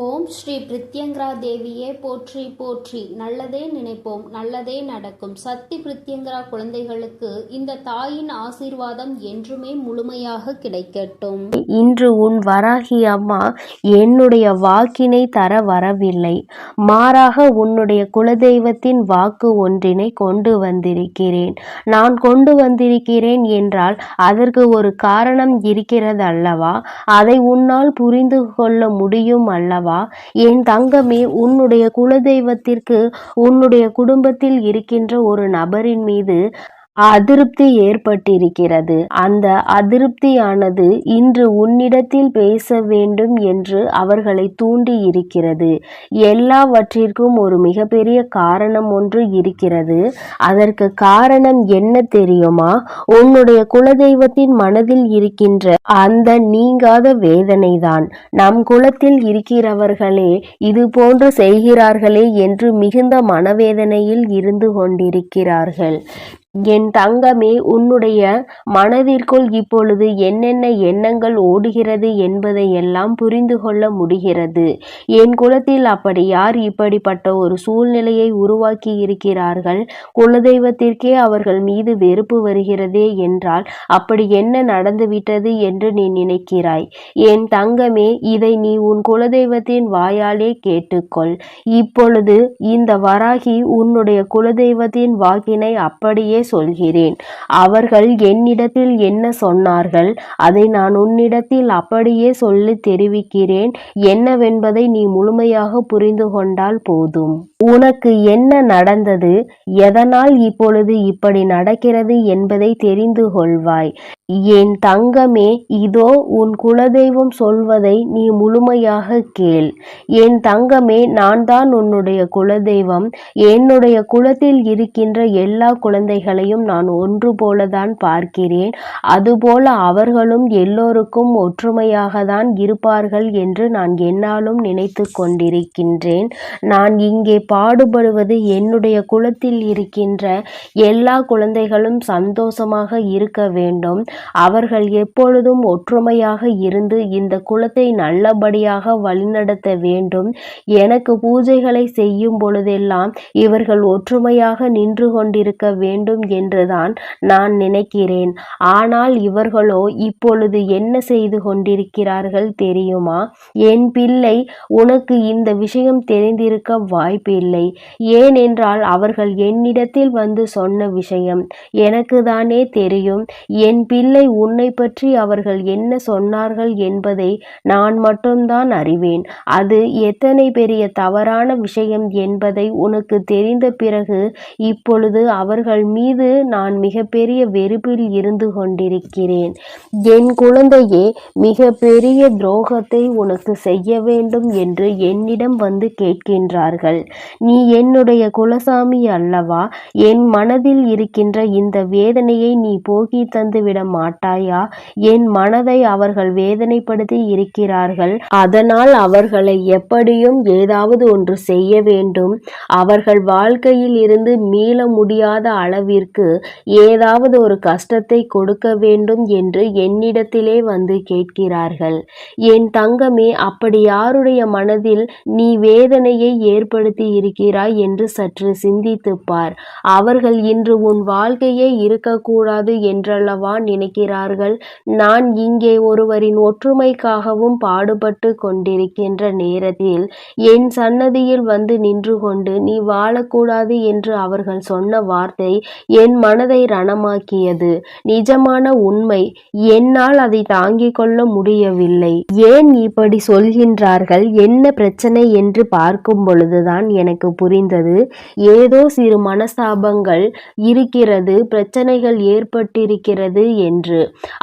ஓம் ஸ்ரீ பிரித்யங்கரா தேவியே போற்றி போற்றி. நல்லதே நினைப்போம் நல்லதே நடக்கும். சக்தி பிரித்யங்கரா குழந்தைகளுக்கு இந்த தாயின் ஆசீர்வாதம் என்றுமே முழுமையாக கிடைக்கட்டும். இன்று உன் வராகி அம்மா என்னுடைய வாக்கினை தர வரவில்லை. மாறாக உன்னுடைய குலதெய்வத்தின் வாக்கு ஒன்றினை கொண்டு வந்திருக்கிறேன். நான் கொண்டு வந்திருக்கிறேன் என்றால் அதற்கு ஒரு காரணம் இருக்கிறது அல்லவா அதை உன்னால் புரிந்து கொள்ள முடியும் அல்லவா? என் தங்கமே உன்னுடைய குலதெய்வத்திற்கு உன்னுடைய குடும்பத்தில் இருக்கின்ற ஒரு நபரின் மீது அதிருப்தி ஏற்பட்டிருக்கிறது. அந்த அதிருப்தியானது இன்று உன்னிடத்தில் பேச வேண்டும் என்று அவர்களை தூண்டி இருக்கிறது எல்லாவற்றிற்கும் ஒரு மிகப்பெரிய காரணம் ஒன்று இருக்கிறது. அதற்கு காரணம் என்ன தெரியுமா? உன்னுடைய குலதெய்வத்தின் மனதில் இருக்கின்ற அந்த நீங்காத வேதனைதான். நம் குலத்தில் இருக்கிறவர்களே இது போன்று செய்கிறார்களே என்று மிகுந்த மனவேதனையில் இருந்து கொண்டிருக்கிறார்கள். என் தங்கமே உன்னுடைய மனதிற்குள் இப்பொழுது என்னென்ன எண்ணங்கள் ஓடுகிறது என்பதை எல்லாம் புரிந்து கொள்ள முடிகிறது. என் குலத்தில் அப்படி யார் இப்படிப்பட்ட ஒரு சூழ்நிலையை உருவாக்கி இருக்கிறார்கள்? குலதெய்வத்திற்கே அவர்கள் மீது வெறுப்பு வருகிறதே என்றால் அப்படி என்ன நடந்துவிட்டது என்று நீ நினைக்கிறாய்? என் தங்கமே இதை நீ உன் குலதெய்வத்தின் வாயாலே கேட்டுக்கொள். இப்பொழுது இந்த வராகி உன்னுடைய குலதெய்வத்தின் வாக்கினை அப்படியே சொல்கிறேன். அவர்கள் என்னிடத்தில் என்ன சொன்னார்கள்? அதை நான் உன்னிடத்தில் அப்படியே சொல்லி தெரிவிக்கிறேன். என்னவென்பதை நீ முழுமையாக புரிந்து கொண்டால் போதும். உனக்கு என்ன நடந்தது? எதனால் இப்பொழுது இப்படி நடக்கிறது என்பதை தெரிந்து கொள்வாய். என் தங்கமே இதோ உன் குலதெய்வம் சொல்வதை நீ முழுமையாக கேள். என் தங்கமே நான் தான் உன்னுடைய குலதெய்வம். என்னுடைய குலத்தில் இருக்கின்ற எல்லா குழந்தைகளையும் நான் ஒன்று போலதான் பார்க்கிறேன். அதுபோல அவர்களும் எல்லோருக்கும் ஒற்றுமையாக தான் இருப்பார்கள் என்று நான் என்னாலும் நினைத்து கொண்டிருக்கின்றேன். நான் இங்கே பாடுபடுவது என்னுடைய குலத்தில் இருக்கின்ற எல்லா குழந்தைகளும் சந்தோஷமாக இருக்க வேண்டும். அவர்கள் எப்பொழுதும் ஒற்றுமையாக இருந்து இந்த குலத்தை நல்லபடியாக வழிநடத்த வேண்டும். எனக்கு பூஜைகளை செய்யும் பொழுதெல்லாம் இவர்கள் ஒற்றுமையாக நின்று கொண்டிருக்க வேண்டும் என்றுதான் நான் நினைக்கிறேன். ஆனால் இவர்களோ இப்பொழுது என்ன செய்து கொண்டிருக்கிறார்கள் தெரியுமா? என் பிள்ளை உனக்கு இந்த விஷயம் தெரிந்திருக்க வாய்ப்பில்லை. ஏனென்றால் அவர்கள் என்னிடத்தில் வந்து சொன்ன விஷயம் எனக்கு தானே தெரியும். என் பிள்ளை உன்னை பற்றி அவர்கள் என்ன சொன்னார்கள் என்பதை நான் மட்டும்தான் அறிவேன். அது எத்தனை பெரிய தவறான விஷயம் என்பதை உனக்கு தெரிந்த பிறகு இப்பொழுது அவர்கள் மீது நான் மிகப்பெரிய வெறுப்பில் இருந்து கொண்டிருக்கிறேன். என் குழந்தையே மிக பெரிய துரோகத்தை உனக்கு செய்ய வேண்டும் என்று என்னிடம் வந்து கேட்கின்றார்கள். நீ என்னுடைய குலசாமி அல்லவா? என் மனதில் இருக்கின்ற இந்த வேதனையை நீ போக்கி தந்துவிட மாட்டாயா? என் மனதை அவர்கள் வேதனைப்படுத்தி இருக்கிறார்கள். அதனால் அவர்களை எப்படியும் ஏதாவது ஒன்று செய்ய வேண்டும். அவர்கள் வாழ்க்கையில் இருந்து மீள முடியாத அளவிற்கு ஏதாவது ஒரு கஷ்டத்தை கொடுக்க வேண்டும் என்று என்னிடத்திலே வந்து கேட்கிறார்கள். என் தங்கமே அப்படி யாருடைய மனதில் நீ வேதனையை ஏற்படுத்தி இருக்கிறாய் என்று சற்று சிந்தித்துப் பார் அவர்கள் இன்று உன் வாழ்க்கையே இருக்கக்கூடாது என்றல்லவா நினைக்கிறார்கள்? நான் இங்கே ஒருவரின் ஒற்றுமைக்காகவும் பாடுபட்டு கொண்டிருக்கின்ற நேரத்தில் என் சன்னதியில் வந்து நின்று கொண்டு நீ வாழக்கூடாது என்று அவர்கள் சொன்ன வார்த்தை என் மனதை ரணமாக்கியது. நிஜமான உண்மை என்னால் அதை தாங்கிக் கொள்ள முடியவில்லை. ஏன் இப்படி சொல்கின்றார்கள்? என்ன பிரச்சனை என்று பார்க்கும் பொழுதுதான் எனக்கு புரிந்தது. ஏதோ சிறு மனஸ்தாபங்கள் இருக்கிறது பிரச்சனைகள் ஏற்பட்டிருக்கிறது என்று.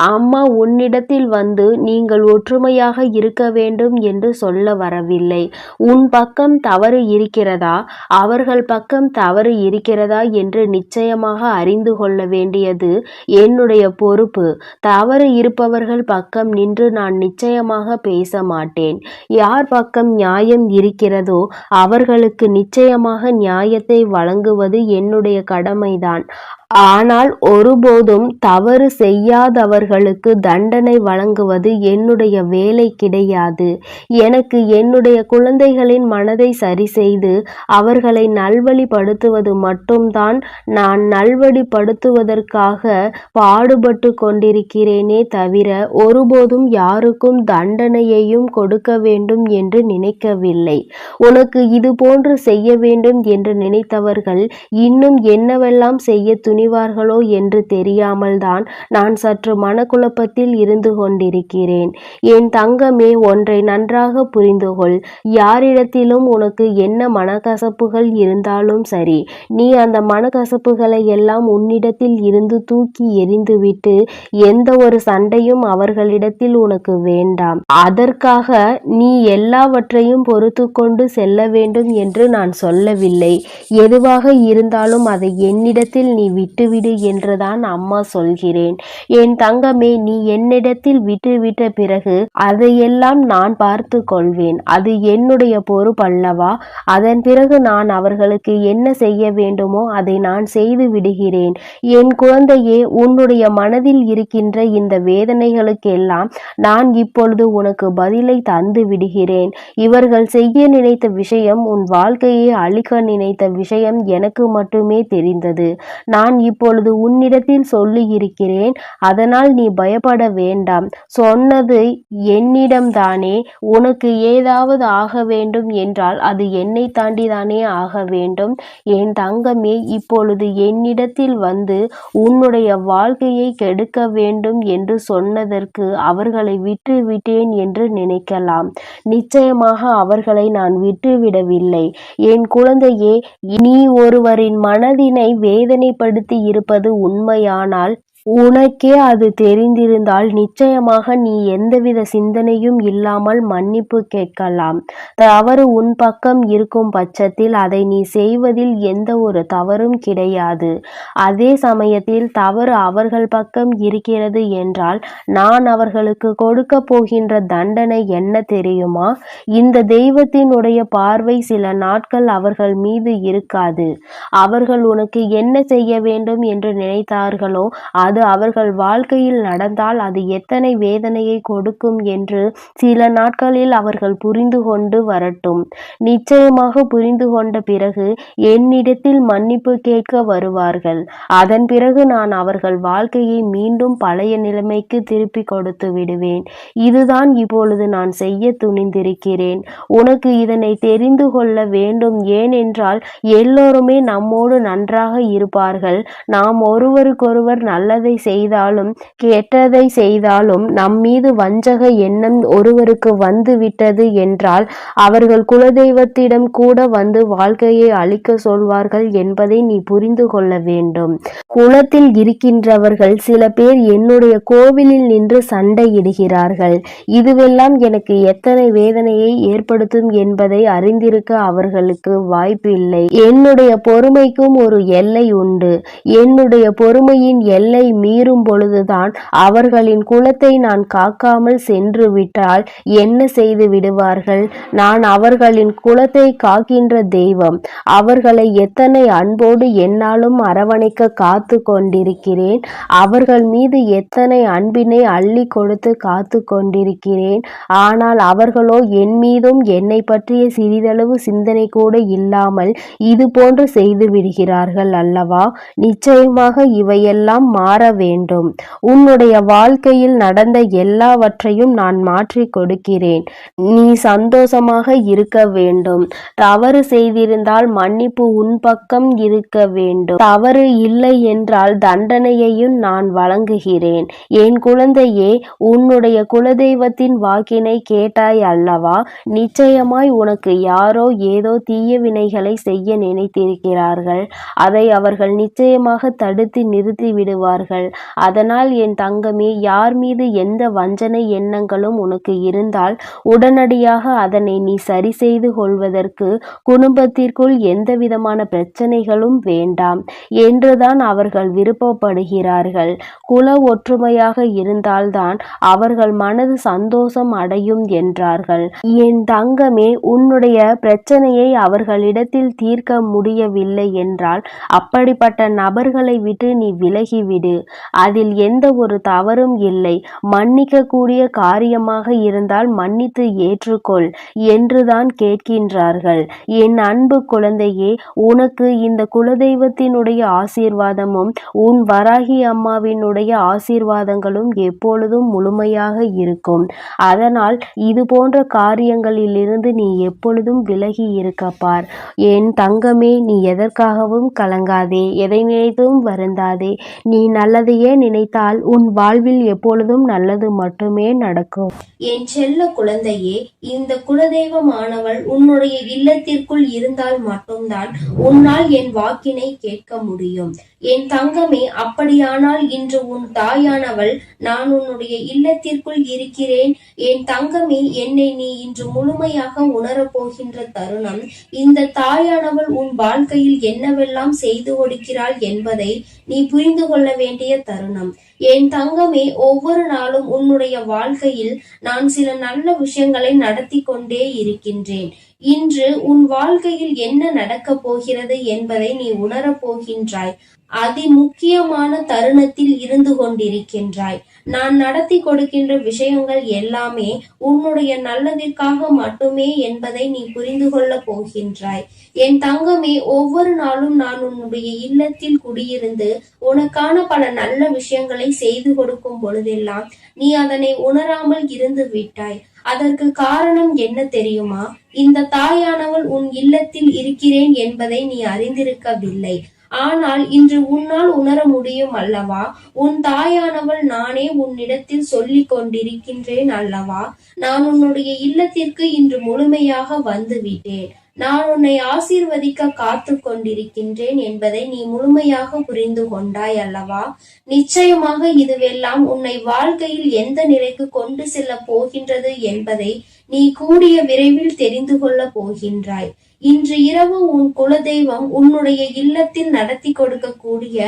அம்மா உன்னிடத்தில் வந்து நீங்கள் ஒற்றுமையாக இருக்க வேண்டும் என்று சொல்ல வரவில்லை. உன் பக்கம் தவறு இருக்கிறதா? அவர்கள் பக்கம் தவறு இருக்கிறதா? என்று நிச்சயமாக அறிந்து கொள்ள வேண்டியது என்னுடைய பொறுப்பு. தவறு இருப்பவர்கள் பக்கம் நின்று நான் நிச்சயமாக பேச மாட்டேன். யார் பக்கம் நியாயம் இருக்கிறதோ அவர்களுக்கு நிச்சயமாக நியாயத்தை வழங்குவது என்னுடைய கடமைதான். ஆனால் ஒருபோதும் தவறு செய்யாதவர்களுக்கு தண்டனை வழங்குவது என்னுடைய வேலை கிடையாது. எனக்கு என்னுடைய குழந்தைகளின் மனதை சரி செய்து அவர்களை நல்வழிப்படுத்துவது மட்டும்தான் நான் நல்வழிப்படுத்துவதற்காக பாடுபட்டு கொண்டிருக்கிறேனே தவிர ஒருபோதும் யாருக்கும் தண்டனையையும் கொடுக்க வேண்டும் என்று நினைக்கவில்லை. உனக்கு இது போன்று செய்ய வேண்டும் என்று நினைத்தவர்கள் இன்னும் என்னவெல்லாம் செய்ய துணி துணிவார்களோ என்று தெரியாமல்தான் நான் சற்று மனக்குழப்பத்தில் இருந்து கொண்டிருக்கிறேன். என் தங்கமே ஒன்றை நன்றாக புரிந்து கொள் யாரிடத்திலும் உனக்கு என்ன மனக்கசப்புகள் இருந்தாலும் சரி நீ அந்த மனக்கசப்புகளை எல்லாம் உன்னிடத்தில் இருந்து தூக்கி எறிந்துவிட்டு எந்த ஒரு சண்டையும் அவர்களிடத்தில் உனக்கு வேண்டாம். அதற்காக நீ எல்லாவற்றையும் பொறுத்து கொண்டு செல்ல வேண்டும் என்று நான் சொல்லவில்லை. எதுவாக இருந்தாலும் அதை என்னிடத்தில் நீ விட்டுவிடு என்றுதான் அம்மா சொல்கிறேன். என் தங்கமே நீ என்னிடத்தில் விட்டுவிட்ட பிறகு அதையெல்லாம் நான் பார்த்து கொள்வேன். அது என்னுடைய பொறுப்பல்லவா அதன் பிறகு நான் அவர்களுக்கு என்ன செய்ய வேண்டுமோ அதை நான் செய்து விடுகிறேன். என் குழந்தையே உன்னுடைய மனதில் இருக்கின்ற இந்த வேதனைகளுக்கெல்லாம் நான் இப்பொழுது உனக்கு பதிலை தந்து விடுகிறேன். இவர்கள் செய்ய நினைத்த விஷயம் உன் வாழ்க்கையை அழிக்க நினைத்த விஷயம் எனக்கு மட்டுமே தெரிந்தது. நான் இப்பொழுது உன்னிடத்தில் சொல்லி இருக்கிறேன் அதனால் நீ பயப்பட வேண்டாம். சொன்னது என்னிடம்தானே உனக்கு ஏதாவது ஆக வேண்டும் என்றால் அது என்னை தாண்டிதானே ஆக வேண்டும். என் தங்கமே இப்பொழுது என்னிடத்தில் வந்து உன்னுடைய வாழ்க்கையை கெடுக்க வேண்டும் என்று சொன்னதற்கு அவர்களை விட்டு விட்டேன் என்று நினைக்கலாம். நிச்சயமாக அவர்களை நான் விட்டுவிடவில்லை. என் குழந்தையே நீ ஒருவரின் மனதினை வேதனைப்படுத்தி இருப்பது உண்மையானால் உனக்கே அது தெரிந்திருந்தால் நிச்சயமாக நீ எந்தவித சிந்தனையும் இல்லாமல் மன்னிப்பு கேட்கலாம். தவறு உன் பக்கம் இருக்கும் பட்சத்தில் அதை நீ செய்வதில் எந்த ஒரு தவறும் கிடையாது. அதே சமயத்தில் தவறு அவர்கள் பக்கம் இருக்கிறது என்றால் நான் அவர்களுக்கு கொடுக்க போகின்ற தண்டனை என்ன தெரியுமா? இந்த தெய்வத்தினுடைய பார்வை சில நாட்கள் அவர்கள் மீது இருக்காது. அவர்கள் உனக்கு என்ன செய்ய வேண்டும் என்று நினைத்தார்களோ அது அவர்கள் வாழ்க்கையில் நடந்தால் அது எத்தனை வேதனையை கொடுக்கும் என்று சில நாட்களில் அவர்கள் புரிந்து கொண்டு வரட்டும். நிச்சயமாக புரிந்து கொண்ட பிறகு என்னிடத்தில் மன்னிப்பு கேட்க வருவார்கள். அதன் பிறகு நான் அவர்கள் வாழ்க்கையை மீண்டும் பழைய நிலைமைக்கு திருப்பி கொடுத்து விடுவேன். இதுதான் இப்பொழுது நான் செய்ய துணிந்திருக்கிறேன். உனக்கு இதனை தெரிந்து கொள்ள வேண்டும். ஏனென்றால் எல்லோருமே நம்மோடு நன்றாக இருப்பார்கள். நாம் ஒருவருக்கொருவர் நல்லதை செய்தாலும் கெட்டதை செய்தாலும் நம் மீது வஞ்சக எண்ணம் ஒருவருக்கு வந்து விட்டது என்றால் அவர்கள் குலதெய்வத்திடம் கூட வந்து வாழ்க்கையை அழிக்க சொல்வார்கள் என்பதை நீ புரிந்து கொள்ள வேண்டும். குலத்தில் இருக்கின்றவர்கள் சில பேர் என்னுடைய கோவிலில் நின்று சண்டையிடுகிறார்கள். இதுவெல்லாம் எனக்கு எத்தனை வேதனையை ஏற்படுத்தும் என்பதை அறிந்திருக்க அவர்களுக்கு வாய்ப்பில்லை. என்னுடைய பொறுமைக்கும் ஒரு எல்லை உண்டு. என்னுடைய பொறுமையின் எல்லை மீறும் பொழுதுதான் அவர்களின் குலத்தை நான் காக்காமல் சென்று விட்டால் என்ன செய்து விடுவார்கள்? நான் அவர்களின் குலத்தை காக்கின்ற தெய்வம். அவர்களை எத்தனை அன்போடு என்னாலும் அரவணைக்க காத்து கொண்டிருக்கிறேன். அவர்கள் மீது எத்தனை அன்பினை அள்ளி கொடுத்து காத்து கொண்டிருக்கிறேன். ஆனால் அவர்களோ என் மீதும் என்னை பற்றிய சிறிதளவு சிந்தனை கூட இல்லாமல் இது போன்று செய்து விடுகிறார்கள் அல்லவா? நிச்சயமாக இவையெல்லாம் மா வேண்டும் உன்னுடைய வாழ்க்கையில் நடந்த எல்லாவற்றையும் நான் மாற்றி கொடுக்கிறேன். நீ சந்தோஷமாக இருக்க வேண்டும். தவறு செய்திருந்தால் மன்னிப்பு உன் பக்கம் இருக்க வேண்டும். தவறு இல்லை என்றால் தண்டனையையும் நான் வழங்குகிறேன். என் குழந்தையே உன்னுடைய குலதெய்வத்தின் வாக்கினை கேட்டாய் அல்லவா? நிச்சயமாய் உனக்கு யாரோ ஏதோ தீய வினைகளை செய்ய நினைத்திருக்கிறார்கள். அதை அவர்கள் நிச்சயமாக தடுத்து நிறுத்தி விடுவார்கள். இருக்கிறார்கள் அதனால் என் தங்கமே யார் மீது எந்த வஞ்சனை எண்ணங்களும் உனக்கு இருந்தால் உடனடியாக அதனை நீ சரி செய்து கொள்வதற்கு குடும்பத்திற்குள் எந்த விதமான பிரச்சனைகளும் வேண்டாம் என்றுதான் அவர்கள் விருப்பப்படுகிறார்கள். குல ஒற்றுமையாக இருந்தால்தான் அவர்கள் மனது சந்தோஷம் அடையும் என்றார்கள். என் தங்கமே உன்னுடைய பிரச்சனையை அவர்களிடத்தில் தீர்க்க முடியவில்லை என்றால் அப்படிப்பட்ட நபர்களை விட்டு நீ விலகிவிடு. அதில் எந்த ஒரு தவறும் இல்லை. மன்னிக்க கூடிய காரியமாக இருந்தால் மன்னித்து ஏற்றுக்கொள் என்றுதான் கேட்கின்றார்கள். என் அன்பு குழந்தையே உனக்கு இந்த குலதெய்வத்தினுடைய ஆசீர்வாதமும் உன் வராகி அம்மாவினுடைய ஆசீர்வாதங்களும் எப்பொழுதும் முழுமையாக இருக்கும். அதனால் இது போன்ற காரியங்களிலிருந்து நீ எப்பொழுதும் விலகி இருக்க பார் என் தங்கமே நீ எதற்காகவும் கலங்காதே எதை நினைத்தும் வருந்தாதே. நீ நல்லதையே நினைத்தால் உன் வாழ்வில் எப்பொழுதும் நல்லது மட்டுமே நடக்கும். என் செல்ல குழந்தையே இந்த குலதெய்வமானவள் உன்னுடைய இல்லத்திற்குள் இருந்தால் மட்டும்தான் உன்னால் என் வாக்கினை கேட்க முடியும். என் தங்கமே அப்படியானால் இன்று உன் தாயானவள் நான் உன்னுடைய இல்லத்திற்குள் இருக்கிறேன். என் தங்கமே என்னை நீ இன்று முழுமையாக உணரப் போகின்ற தருணம் இந்த தாயானவள் உன் வாழ்க்கையில் என்னவெல்லாம் செய்து கொடுக்கிறாள் என்பதை நீ புரிந்து கொள்ள வேண்டிய தருணம். என் தங்கமே ஒவ்வொரு நாளும் உன்னுடைய வாழ்க்கையில் நான் சில நல்ல விஷயங்களை நடத்தி கொண்டே இருக்கின்றேன். இன்று உன் வாழ்க்கையில் என்ன நடக்கப் போகிறது என்பதை நீ உணரப் போகின்றாய். அதி முக்கியமான தருணத்தில் இருந்து கொண்டிருக்கின்றாய். நான் நடத்தி கொடுக்கின்ற விஷயங்கள் எல்லாமே உன்னுடைய நல்லதிற்காக மட்டுமே என்பதை நீ புரிந்து கொள்ளப் போகின்றாய். என் தங்கமே ஒவ்வொரு நாளும் நான் உன்னுடைய இல்லத்தில் குடியிருந்து உனக்கான பல நல்ல விஷயங்களை செய்து கொடுக்கும் பொழுதெல்லாம் நீ அதனை உணராமல் இருந்து விட்டாய். அதற்கு காரணம் என்ன தெரியுமா? இந்த தாயானவள் உன் இல்லத்தில் இருக்கிறேன் என்பதை நீ அறிந்திருக்கவில்லை. ஆனால் இன்று உன்னால் உணர முடியும் அல்லவா? உன் தாயானவள் நானே உன்னிடத்தில் சொல்லிக் கொண்டிருக்கின்றேன் அல்லவா? நான் உன்னுடைய இல்லத்திற்கு இன்று முழுமையாக வந்துவிட்டேன். நான் உன்னை ஆசீர்வதிக்க காத்து கொண்டிருக்கின்றேன் என்பதை நீ முழுமையாக புரிந்து கொண்டாய் அல்லவா? நிச்சயமாக இதுவெல்லாம் உன்னை வாழ்க்கையில் எந்த நிலைக்கு கொண்டு செல்ல போகின்றது என்பதை நீ கூடிய விரைவில் தெரிந்து கொள்ள போகின்றாய். இன்று இரவு உன் குலதெய்வம் உன்னுடைய இல்லத்தில் நடத்தி கொடுக்கக்கூடிய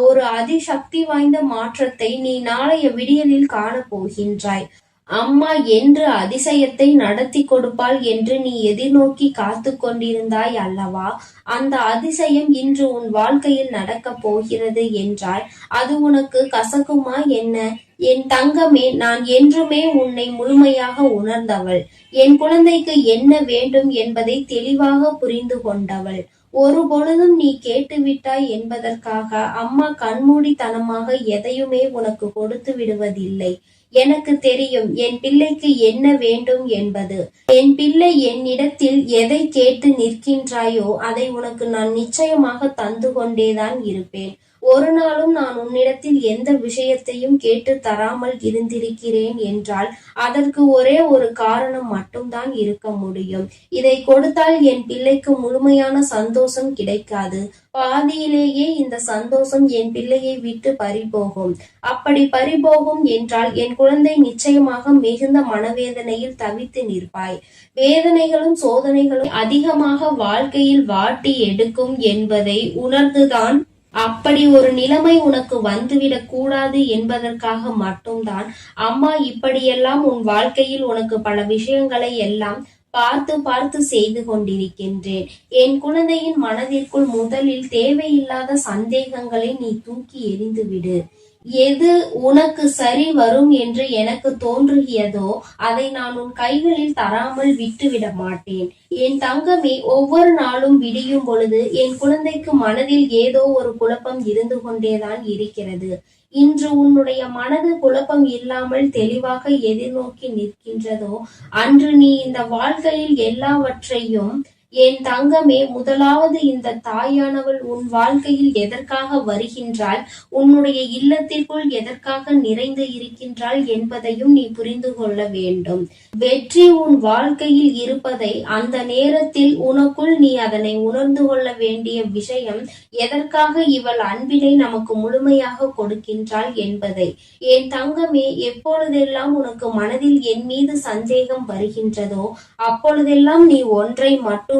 ஒரு அதிசக்தி வாய்ந்த மாற்றத்தை நீ நாளைய விடியலில் காணப்போகின்றாய். அம்மா என்று அதிசயத்தை நடத்தி கொடுப்பாள் என்று நீ எதிர்நோக்கி காத்து கொண்டிருந்தாய் அல்லவா? அந்த அதிசயம் இன்று உன் வாழ்க்கையில் நடக்கப் போகிறது என்றால் அது உனக்கு கசக்குமா என்ன? என் தங்கமே நான் என்றுமே உன்னை முழுமையாக உணர்ந்தவள். என் குழந்தைக்கு என்ன வேண்டும் என்பதை தெளிவாக புரிந்து கொண்டவள். ஒரு பொழுதும் நீ கேட்டுவிட்டாய் என்பதற்காக அம்மா கண்மூடித்தனமாக எதையுமே உனக்கு கொடுத்து விடுவதில்லை. எனக்கு தெரியும் என் பிள்ளைக்கு என்ன வேண்டும் என்பது. என் பிள்ளை என்னிடத்தில் எதை கேட்டு நிற்கின்றாயோ அதை உனக்கு நான் நிச்சயமாக தந்து கொண்டேதான் இருப்பேன். ஒரு நாளும் நான் உன்னிடத்தில் எந்த விஷயத்தையும் கேட்டு தராமல் இருந்திருக்கிறேன் என்றால் அதற்கு ஒரே ஒரு காரணம் மட்டும்தான் இருக்க முடியும். இதை கொடுத்தால் என் பிள்ளைக்கு முழுமையான சந்தோஷம் கிடைக்காது. பாதியிலேயே இந்த சந்தோஷம் என் பிள்ளையை விட்டு பறிபோகும். அப்படி பறிபோகும் என்றால் என் குழந்தை நிச்சயமாக மிகுந்த மனவேதனையில் தவித்து நிற்பாய். வேதனைகளும் சோதனைகளும் அதிகமாக வாழ்க்கையில் வாட்டி எடுக்கும் என்பதை உணர்ந்துதான் அப்படி ஒரு நிலைமை உனக்கு வந்துவிடக் கூடாது என்பதற்காக மட்டும்தான் அம்மா இப்படியெல்லாம் உன் வாழ்க்கையில் உனக்கு பல விஷயங்களை எல்லாம் பார்த்து பார்த்து செய்து கொண்டிருக்கின்றேன். என் குழந்தையின் மனதிற்குள் முதலில் தேவையில்லாத சந்தேகங்களை நீ தூக்கி எறிந்துவிடு. எது உனக்கு சரி வரும் என்று எனக்கு தோன்றுகியதோ அதை நான் உன் கைகளில் தராமல் விட்டுவிட மாட்டேன். என் தங்கமே ஒவ்வொரு நாளும் விடியும் பொழுது என் குழந்தைக்கு மனதில் ஏதோ ஒரு குழப்பம் இருந்து கொண்டேதான் இருக்கிறது. இன்று உன்னுடைய மனது குழப்பம் இல்லாமல் தெளிவாக எதிர்நோக்கி நிற்கின்றதோ அன்று நீ இந்த வாழ்க்கையில் எல்லாவற்றையும் என் தங்கமே முதலாவது இந்த தாயானவள் உன் வாழ்க்கையில் எதற்காக வருகின்றாள்? உன்னுடைய இல்லத்திற்குள் எதற்காக நிறைந்து இருக்கின்றாள் என்பதையும் நீ புரிந்து கொள்ள வேண்டும். வெற்றி உன் வாழ்க்கையில் இருப்பதை அந்த நேரத்தில் உனக்குள் நீ அதனை உணர்ந்து கொள்ள வேண்டிய விஷயம் எதற்காக இவள் அன்பினை நமக்கு முழுமையாக கொடுக்கின்றாள் என்பதை. என் தங்கமே எப்பொழுதெல்லாம் உனக்கு மனதில் என் மீது சந்தேகம் வருகின்றதோ அப்பொழுதெல்லாம் நீ ஒன்றை மட்டும்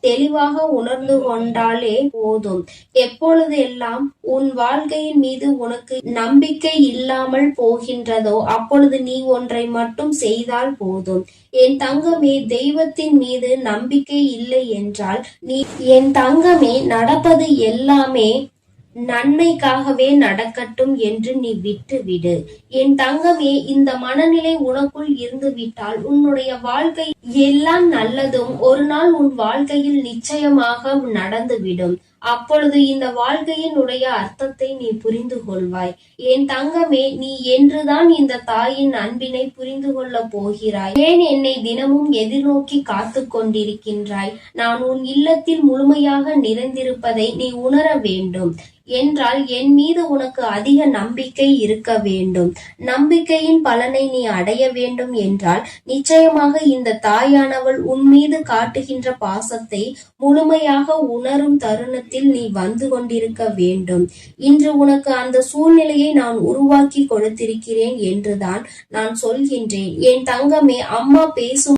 தெளிவாக உணர்ந்து கொண்டாலே போதும். எப்பொழுதெல்லாம் உன் வாழ்க்கையின் மீது உனக்கு நம்பிக்கை இல்லாமல் போகின்றதோ அப்பொழுது நீ ஒன்றை மட்டும் செய்தால் போதும். என் தங்கமே தெய்வத்தின் மீது நம்பிக்கை இல்லை என்றால் நீ என் தங்கமே நடப்பது எல்லாமே நன்மைக்காகவே நடக்கட்டும் என்று நீ விட்டு விடு என் தங்கமே இந்த மனநிலை உனக்குள் இருந்து விட்டால் உன்னுடைய வாழ்க்கை எல்லாம் நல்லதும் ஒரு நாள் உன் வாழ்க்கையில் நிச்சயமாக நடந்துவிடும். அப்பொழுது இந்த வாழ்க்கையினுடைய அர்த்தத்தை நீ புரிந்து கொள்வாய். என் தங்கமே நீ என்றுதான் இந்த தாயின் அன்பினை புரிந்து கொள்ள போகிறாய். ஏன் என்னை தினமும் எதிர்நோக்கி காத்து கொண்டிருக்கின்றாய்? நான் உன் இல்லத்தில் முழுமையாக நிறைந்திருப்பதை நீ உணர வேண்டும். என்றால் என் மீது உனக்கு அதிக நம்பிக்கை இருக்க வேண்டும். நம்பிக்கையின் பலனை நீ அடைய வேண்டும் என்றால் நிச்சயமாக இந்த தாயானவள் உன் மீது காட்டுகின்ற பாசத்தை முழுமையாக உணரும் தருணத்தில் நீ வந்து கொண்டிருக்க வேண்டும். இன்று உனக்கு அந்த சூழ்நிலையை நான் உருவாக்கி கொடுத்திருக்கிறேன் என்றுதான் நான் சொல்கின்றேன். என் தங்கமே அம்மா பேசும்